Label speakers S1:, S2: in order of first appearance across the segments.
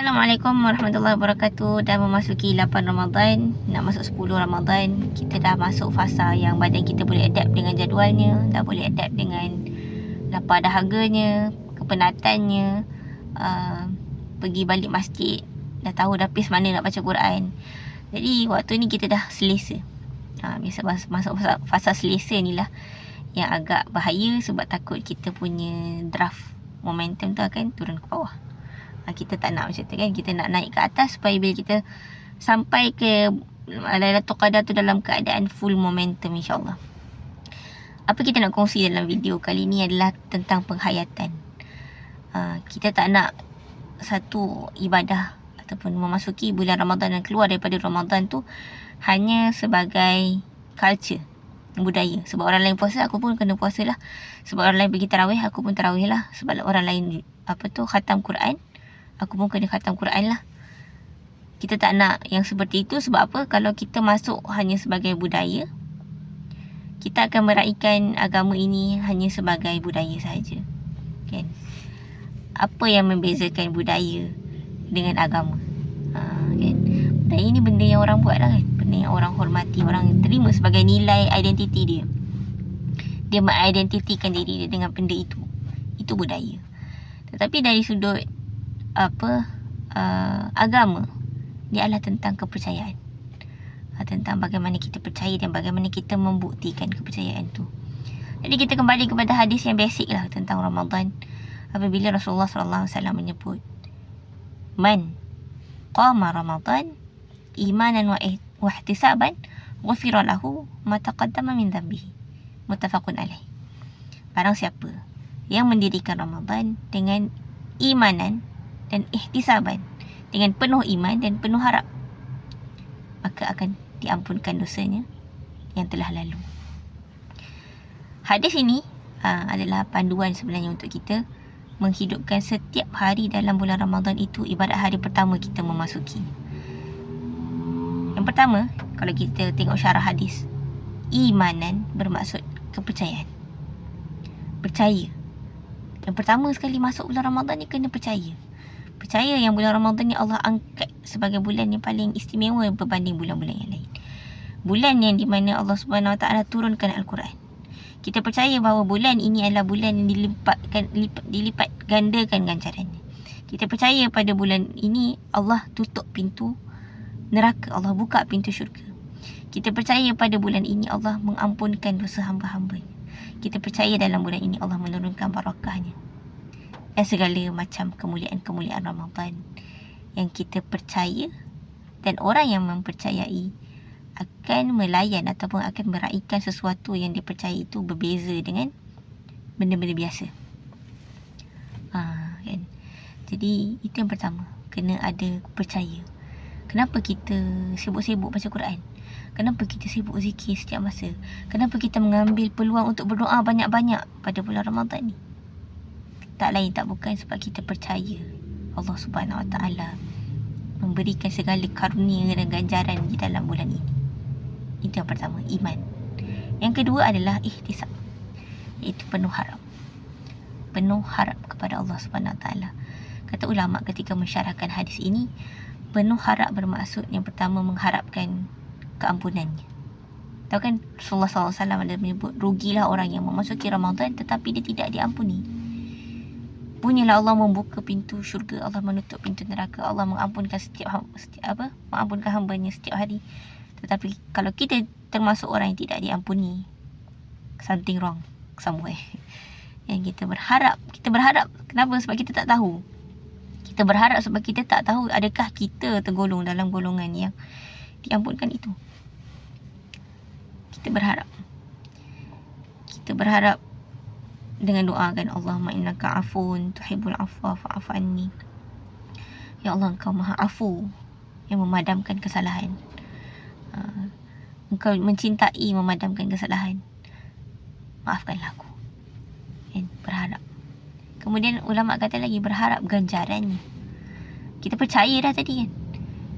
S1: Assalamualaikum warahmatullahi wabarakatuh. Dah memasuki 8 Ramadan. Nak masuk 10 Ramadan Kita dah masuk fasa yang badan kita boleh adapt dengan jadualnya Dah boleh adapt dengan lapar dahaganya Kepenatannya uh, Pergi balik masjid. Dah tahu dah pace mana nak baca Quran. Jadi waktu ni kita dah selesa. Uh, Biasa mas- masuk fasa, fasa selesa ni lah. Yang agak bahaya sebab takut kita punya draft momentum tu akan turun ke bawah. Ha, kita tak nak macam tu kan. Kita nak naik ke atas supaya bila kita sampai ke Lailatul Qadar tu dalam keadaan full momentum insyaAllah. Apa kita nak kongsi dalam video kali ni adalah tentang penghayatan. Ha, kita tak nak satu ibadah ataupun memasuki bulan Ramadan dan keluar daripada Ramadan tu hanya sebagai culture budaya sebab orang lain puasa aku pun kena puasa lah sebab orang lain pergi tarawih aku pun tarawih lah sebab orang lain apa tu khatam Quran aku pun kena khatam Quran lah. Kita tak nak yang seperti itu sebab apa? Kalau kita masuk hanya sebagai budaya, kita akan meraihkan agama ini hanya sebagai budaya sahaja. Kan? Apa yang membezakan budaya dengan agama? Ha, kan? Budaya ini benda yang orang buat lah kan? Benda yang orang hormati, orang terima sebagai nilai identiti dia. Dia mengidentitikan diri dia dengan benda itu. Itu budaya. Tetapi dari sudut apa uh, agama dia adalah tentang kepercayaan. Uh, tentang bagaimana kita percaya dan bagaimana kita membuktikan kepercayaan tu. Jadi kita kembali kepada hadis yang basic lah tentang Ramadan. Apabila Rasulullah sallallahu alaihi wasallam menyebut man qama Ramadan imanan wa ihtisaban ghufira lahu ma taqaddama min dhanbihi. Muttafaqun alaih. Barang siapa yang mendirikan Ramadan dengan imanan dan ihtisaban dengan penuh iman dan penuh harap maka akan diampunkan dosanya yang telah lalu. Hadis ini aa, adalah panduan sebenarnya untuk kita menghidupkan setiap hari dalam bulan Ramadan itu ibarat hari pertama kita memasuki. Yang pertama, kalau kita tengok syarah hadis, imanan bermaksud kepercayaan. Percaya. Yang pertama sekali masuk bulan Ramadan ni kena percaya percaya yang bulan Ramadan ni Allah angkat sebagai bulan yang paling istimewa berbanding bulan-bulan yang lain. Bulan yang di mana Allah Subhanahu Wa Taala turunkan Al-Quran. Kita percaya bahawa bulan ini adalah bulan yang dilipatkan dilipat, dilipat gandakan ganjarannya. Kita percaya pada bulan ini Allah tutup pintu neraka, Allah buka pintu syurga. Kita percaya pada bulan ini Allah mengampunkan dosa hamba-hambanya. Kita percaya dalam bulan ini Allah menurunkan barakahnya dan segala macam kemuliaan-kemuliaan Ramadan yang kita percaya dan orang yang mempercayai akan melayan ataupun akan meraihkan sesuatu yang dipercayai itu berbeza dengan benda-benda biasa. Ha, kan? Jadi itu yang pertama, kena ada percaya. Kenapa kita sibuk-sibuk baca Quran? Kenapa kita sibuk zikir setiap masa? Kenapa kita mengambil peluang untuk berdoa banyak-banyak pada bulan Ramadan ni? Tak lain tak bukan sebab kita percaya Allah Subhanahu Wa Taala memberikan segala karunia dan ganjaran di dalam bulan ini. Itu yang pertama, iman. Yang kedua adalah ihtisab. Iaitu penuh harap. Penuh harap kepada Allah Subhanahu Wa Taala. Kata ulama ketika mensyarahkan hadis ini, penuh harap bermaksud yang pertama mengharapkan keampunannya. Tahu kan Rasulullah SAW ada menyebut rugilah orang yang memasuki Ramadan tetapi dia tidak diampuni. Bunyilah Allah membuka pintu syurga, Allah menutup pintu neraka, Allah mengampunkan setiap, setiap apa? Mengampunkan hamba-Nya setiap hari. Tetapi kalau kita termasuk orang yang tidak diampuni, something wrong somewhere. Yang kita berharap, kita berharap kenapa? Sebab kita tak tahu. Kita berharap sebab kita tak tahu adakah kita tergolong dalam golongan yang diampunkan itu. Kita berharap. Kita berharap dengan doa kan Allahumma innaka afun tuhibbul afwa fa'fu anni. Ya Allah engkau Maha Afu yang memadamkan kesalahan. Uh, engkau mencintai memadamkan kesalahan. Maafkanlah aku. Kan berharap. Kemudian ulama kata lagi berharap ganjarannya. Kita percaya dah tadi kan.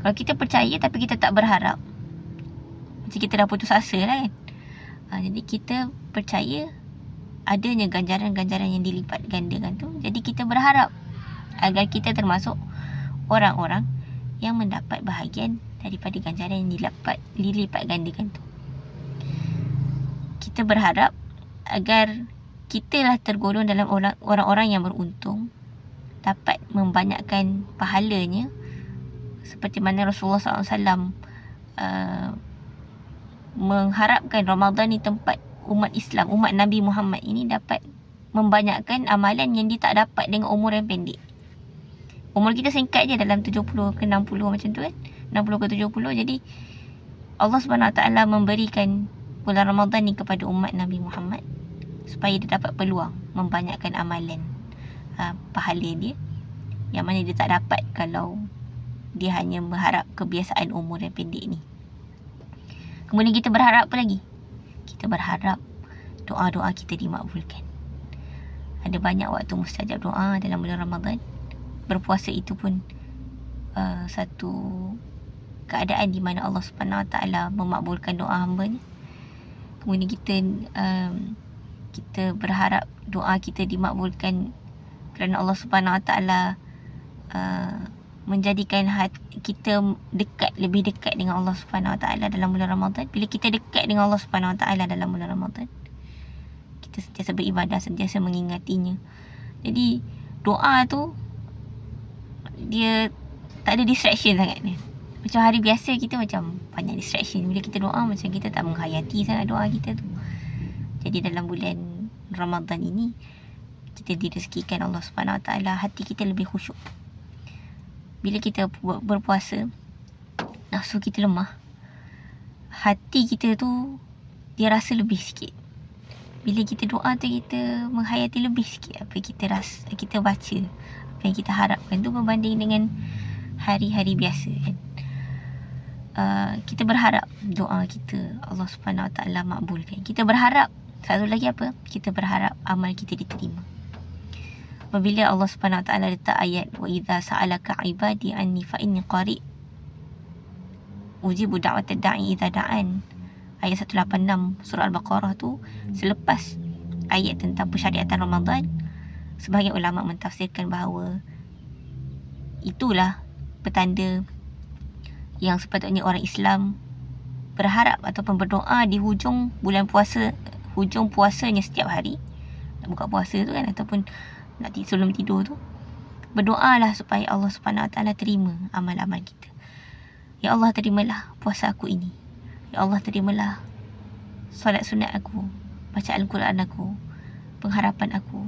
S1: Kalau kita percaya tapi kita tak berharap. Macam kita dah putus asa lah kan. Uh, jadi kita percaya adanya ganjaran-ganjaran yang dilipat gandakan tu jadi kita berharap agar kita termasuk orang-orang yang mendapat bahagian daripada ganjaran yang dilipat, dilipat gandakan tu. Kita berharap agar kita lah tergolong dalam orang, orang-orang yang beruntung dapat membanyakkan pahalanya seperti mana Rasulullah SAW uh, mengharapkan Ramadan ni tempat umat Islam, umat Nabi Muhammad ini dapat membanyakkan amalan yang dia tak dapat dengan umur yang pendek. Umur kita singkat je dalam 70 ke 60 macam tu kan. 60 ke 70. Jadi Allah SWT memberikan bulan Ramadan ni kepada umat Nabi Muhammad supaya dia dapat peluang membanyakkan amalan uh, pahala dia yang mana dia tak dapat kalau dia hanya berharap kebiasaan umur yang pendek ni. Kemudian kita berharap apa lagi? Kita berharap doa-doa kita dimakbulkan. Ada banyak waktu mustajab doa dalam bulan Ramadan berpuasa itu pun uh, satu keadaan di mana Allah Subhanahu Wa Taala memakbulkan doa hamba-Nya. Kemudian kita um, kita berharap doa kita dimakbulkan kerana Allah Subhanahu Wa Taala uh, menjadikan hati kita dekat lebih dekat dengan Allah Subhanahu Wa Taala dalam bulan Ramadan. Bila kita dekat dengan Allah Subhanahu Wa Taala dalam bulan Ramadan, kita sentiasa beribadah, sentiasa mengingatinya. Jadi doa tu dia tak ada distraction sangat ni. Macam hari biasa kita macam banyak distraction. Bila kita doa macam kita tak menghayati sangat doa kita tu. Jadi dalam bulan Ramadan ini kita direzekikan Allah Subhanahu Wa Taala hati kita lebih khusyuk. Bila kita berpuasa nafsu kita lemah. Hati kita tu dia rasa lebih sikit. Bila kita doa tu kita menghayati lebih sikit apa kita rasa kita baca apa yang kita harapkan tu berbanding dengan hari-hari biasa kan. Uh, kita berharap doa kita Allah Subhanahu Wa Taala makbulkan. Kita berharap satu lagi apa? Kita berharap amal kita diterima. Apabila Allah Subhanahu Wa Taala letak ayat wa idza sa'alaka ibadi anni fa inni qari ujibu da'watad da'i idza da'an. Ayat 186 surah al-baqarah tu selepas ayat tentang persyariatan Ramadan sebahagian ulama mentafsirkan bahawa itulah petanda yang sepatutnya orang Islam berharap ataupun berdoa di hujung bulan puasa hujung puasanya setiap hari. Buka puasa tu kan ataupun nak tidur sebelum tidur tu berdoalah supaya Allah Subhanahu Wa Taala terima amal-amal kita ya Allah terimalah puasa aku ini ya Allah terimalah solat sunat aku bacaan Al-Quran aku pengharapan aku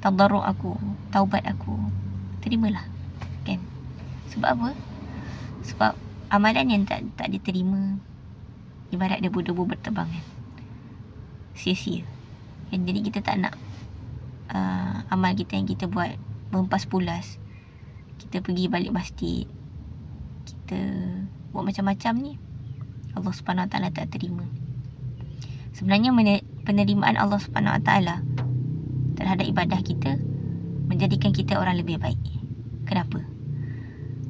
S1: tadarruk aku, taubat aku. Terimalah. Kan? Sebab apa? Sebab amalan yang tak tak diterima ibarat debu-debu berterbangan. Sia-sia. Kan? Jadi kita tak nak uh, amal kita yang kita buat berempas pulas. Kita pergi balik masjid. Kita buat macam-macam ni. Allah Subhanahu Wa Taala tak terima. Sebenarnya penerimaan Allah Subhanahu Wa Taala terhadap ibadah kita menjadikan kita orang lebih baik. Kenapa?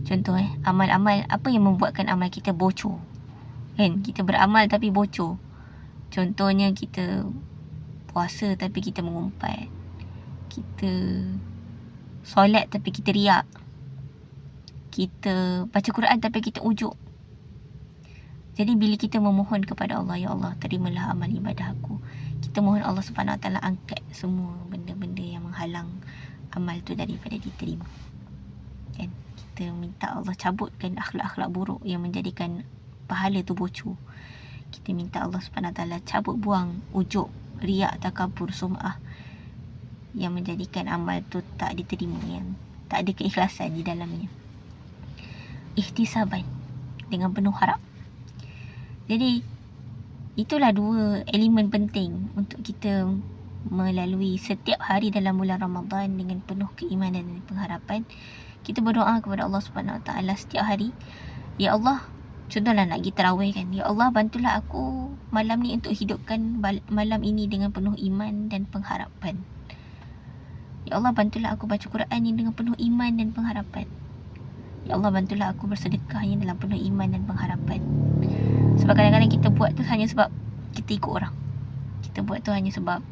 S1: Contoh eh, amal-amal apa yang membuatkan amal kita bocor? Kan? Kita beramal tapi bocor. Contohnya kita puasa tapi kita mengumpat. Kita solat tapi kita riak. Kita baca Quran tapi kita ujuk. Jadi bila kita memohon kepada Allah, Ya Allah, terimalah amal ibadah aku kita mohon Allah Subhanahu Taala angkat semua benda-benda yang menghalang amal tu daripada diterima. Kan? Kita minta Allah cabutkan akhlak-akhlak buruk yang menjadikan pahala tu bocor. Kita minta Allah Subhanahu Taala cabut buang ujuk, riak, takabur, sum'ah yang menjadikan amal tu tak diterima yang tak ada keikhlasan di dalamnya. Ihtisaban dengan penuh harap. Jadi itulah dua elemen penting untuk kita melalui setiap hari dalam bulan Ramadan dengan penuh keimanan dan pengharapan. Kita berdoa kepada Allah Subhanahu Wa Taala setiap hari. Ya Allah, contohlah nak kita tarawih kan. Ya Allah, bantulah aku malam ni untuk hidupkan malam ini dengan penuh iman dan pengharapan. Ya Allah, bantulah aku baca Quran ini dengan penuh iman dan pengharapan. Ya Allah, bantulah aku bersedekahnya dalam penuh iman dan pengharapan. Sebab kadang-kadang kita buat tu hanya sebab kita ikut orang. Kita buat tu hanya sebab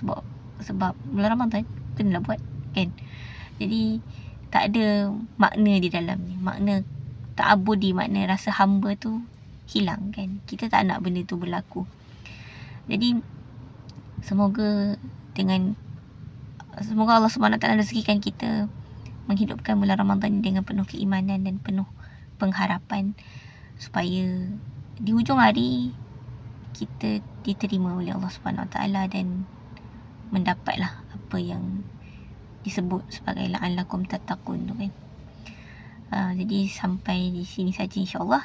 S1: sebab sebab bulan Ramadan kena lah buat kan. Jadi tak ada makna di dalamnya. Makna tak abudi, makna rasa hamba tu hilang kan. Kita tak nak benda tu berlaku. Jadi semoga dengan semoga Allah Taala rezekikan kita menghidupkan bulan Ramadan dengan penuh keimanan dan penuh pengharapan supaya di hujung hari kita diterima oleh Allah Subhanahu Wa Taala dan mendapatlah apa yang disebut sebagai la'allakum tattaqun tu kan. Uh, jadi sampai di sini saja insya-Allah.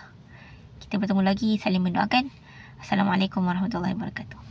S1: Kita bertemu lagi saling mendoakan. Assalamualaikum warahmatullahi wabarakatuh.